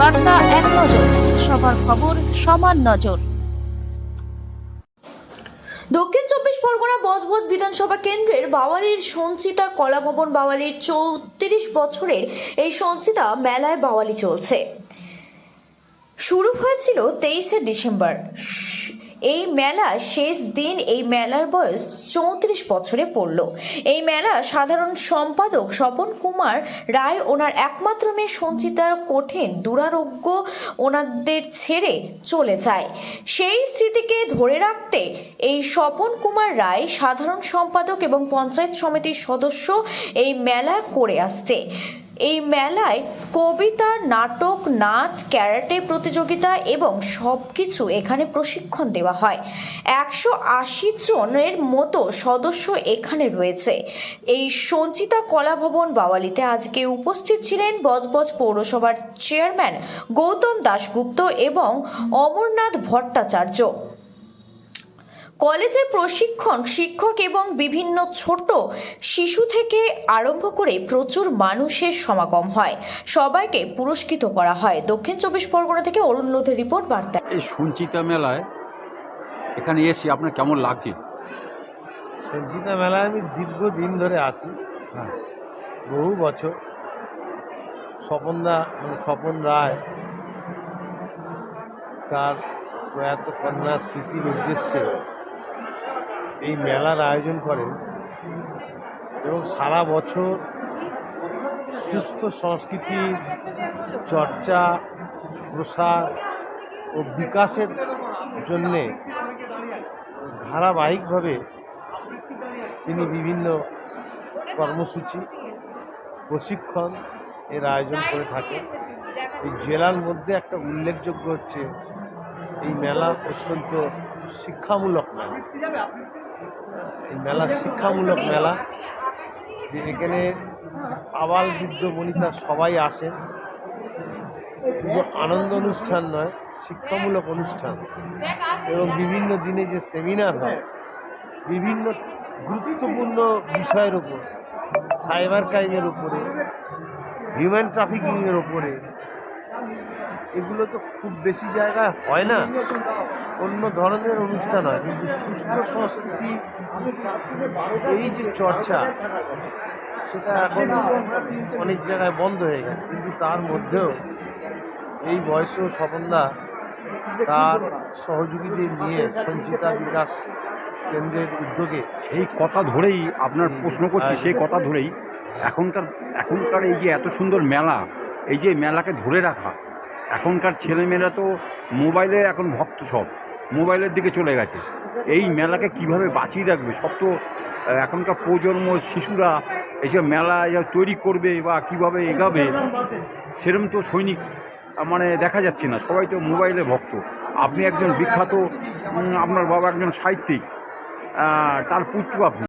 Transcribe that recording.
বার্তা এক নজর, সবার খবর সমান নজর। দক্ষিণ চব্বিশ পরগনা বজবজ বিধানসভা কেন্দ্রের বাওয়ালির সঞ্চিতা কলাভবন বাওয়ালির চৌত্রিশ বছরের এই সঞ্চিতা মেলায় বাওয়ালি চলছে। শুরু হয়েছিল তেইশে ডিসেম্বর। এই মেলা শেষ দিন এই মেলার বয়স চৌত্রিশ বছরে পড়ল। এই মেলা সাধারণ সম্পাদক স্বপন কুমার রায় ওনার একমাত্র মেয়ে সঞ্চিতার কঠিন দুরারোগ্য ওনাদের ছেড়ে চলে যায়। সেই স্মৃতিকে ধরে রাখতে এই স্বপন কুমার রায় সাধারণ সম্পাদক এবং পঞ্চায়েত সমিতির সদস্য এই মেলা করে আসছে। এই মেলায় কবিতা, নাটক, নাচ, ক্যারাটে প্রতিযোগিতা এবং সব কিছু এখানে প্রশিক্ষণ দেওয়া হয়। একশো আশি জনের মতো সদস্য এখানে রয়েছে। এই সঞ্চিতা কলাভবন বাওয়ালিতে আজকে উপস্থিত ছিলেন বজবজ পৌরসভার চেয়ারম্যান গৌতম দাশগুপ্ত এবং অমরনাথ ভট্টাচার্য। কলেজের প্রশিক্ষণ শিক্ষক এবং বিভিন্ন ছোট শিশু থেকে আরম্ভ করে প্রচুর মানুষের সমাগম হয়। সবাইকে পুরস্কৃত করা হয়। দক্ষিণ চব্বিশ পরগনা থেকে অরুণ লোধের রিপোর্ট বার্তা। এই সঞ্চিতা মেলায় এখানে এসে আপনার কেমন লাগছে? সঞ্চিতা মেলায় আমি দীর্ঘদিন ধরে আসি হ্যাঁ। বহু বছর। স্বপনদা মানে স্বপন রায় তার প্রয়াত কন্যার স্মৃতির উদ্দেশ্যে এই মেলার আয়োজন করেন এবং সারা বছর সুস্থ সংস্কৃতি, চর্চা, প্রসার ও বিকাশের জন্যে ধারাবাহিকভাবে তিনি বিভিন্ন কর্মসূচি, প্রশিক্ষণ এর আয়োজন করে থাকেন। এই জেলার মধ্যে একটা উল্লেখযোগ্য হচ্ছে, এই মেলা অত্যন্ত শিক্ষামূলক মেলা। এই মেলা শিক্ষামূলক মেলা, যে এখানে আবাল বৃদ্ধ বনিতা সবাই আসেন। শুধু আনন্দ অনুষ্ঠান নয়, শিক্ষামূলক অনুষ্ঠান। এবং বিভিন্ন দিনে যে সেমিনার হয়, বিভিন্ন গুরুত্বপূর্ণ বিষয়ের উপর সাইবার ক্রাইমের উপরে হিউম্যান ট্রাফিকিংয়ের উপরে এগুলো তো খুব বেশি জায়গায় হয় না অন্য ধরনের অনুষ্ঠান হয় কিন্তু সুস্থ সংস্কৃতি এই যে চর্চা সেটা এখন অনেক জায়গায় বন্ধ হয়ে গেছে কিন্তু তার মধ্যেও এই বয়সেও স্বপনদা তার সহযোগীদের নিয়ে সঞ্চিতা বিকাশ কেন্দ্রের উদ্যোগে সেই কথা ধরেই আপনার প্রশ্ন করছি। সেই কথা ধরেই এখনকার এখনকার এই যে এত সুন্দর মেলা এই যে মেলাকে ধরে রাখা এখনকার ছেলেমেয়েরা তো মোবাইলে এখন ভক্ত সব, মোবাইলের দিকে চলে গেছে। এই মেলাকে কীভাবে বাঁচিয়ে রাখবে? সব তো এখনকার প্রজন্ম, শিশুরা এইসব মেলা তৈরি করবে বা কীভাবে এগাবে সেরকম তো সৈনিক মানে দেখা যাচ্ছে না। সবাই তো মোবাইলে ভক্ত। আপনি একজন বিখ্যাত আপনার বাবা একজন সাহিত্যিক তার পুত্র আপনি।